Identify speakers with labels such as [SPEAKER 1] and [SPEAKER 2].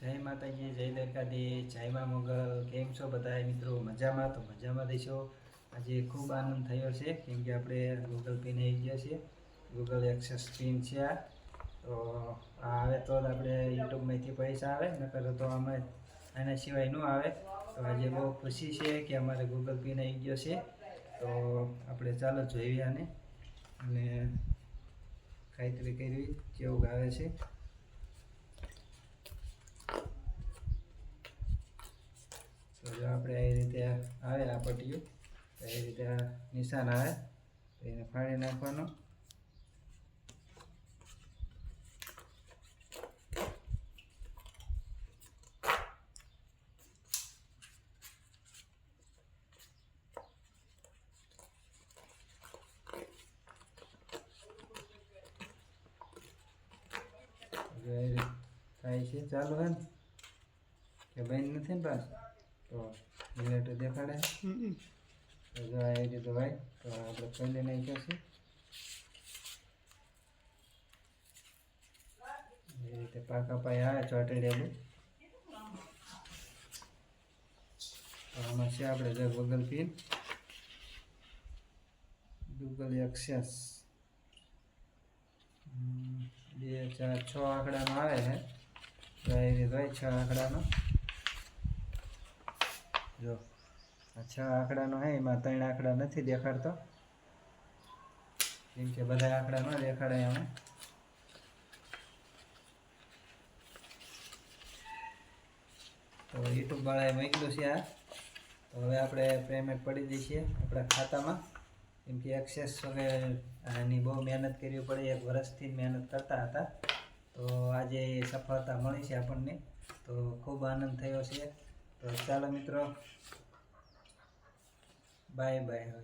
[SPEAKER 1] જય માતાજી, જય દરકાદી જય મા મોગલ. કેમ છો બધા મિત્રો? મજામાં? તો મજામાં દઈશો આજે ખૂબ આનંદ થયો છે, કેમ કે આપણે ગૂગલ પે ને આવી ગયા છે ગૂગલ એક્સેસ સ્ક્રીન છે આ. તો આ આવે તો આપણે યુટ્યુબમાંથી પૈસા આવે, નકર તો આમાં એના સિવાય ન આવે. તો આજે બહુ ખુશી છે કે અમારે ગૂગલ પિન આવી ગયો છે. તો આપણે ચાલો જોઈએ આને. અને ખાતરી કરવી કેવું આવે છે. તો જો આપણે એ રીતે આવે આ પટ્ટીઓ તો એ રીતે આ નિશાન આવે તો એને ફાડી નાખવાનું જો એ રીતે થાય છે ચાલુ હે ને કે બંધ નથી ને પાસ તો મિનિટ દેખાડે તો જો આ એ રીતે ભાઈ તો આપણે પહેલી નાખ્યો છે એ રીતે પાકા પાય આવે ચોટેડેલું તો આમાં છે આપણે જો Google pin Google access hmm, બે ચાર છ આંકડાનો આવે છે તો એ રીતે હોય છ આંકડાનો જો. છ આંકડાનો હે, એમાં ત્રણ આંકડા નથી દેખાડતો. કેમ કે બધા આંકડા ન દેખાડે અમે તો યુટ્યુબ વાળાએ મૂકેલું છે આ. તો હવે આપણે પેમેન્ટ પડી દઈએ આપણા ખાતામાં. કેમ કે એક્સેસ હવે આની બહુ મહેનત કરવી પડે, એક વર્ષથી મહેનત કરતા હતા. તો આજે સફળતા મળી છે આપણને. તો ખૂબ આનંદ થયો છે. તો ચાલો મિત્રો બાય બાય હવે.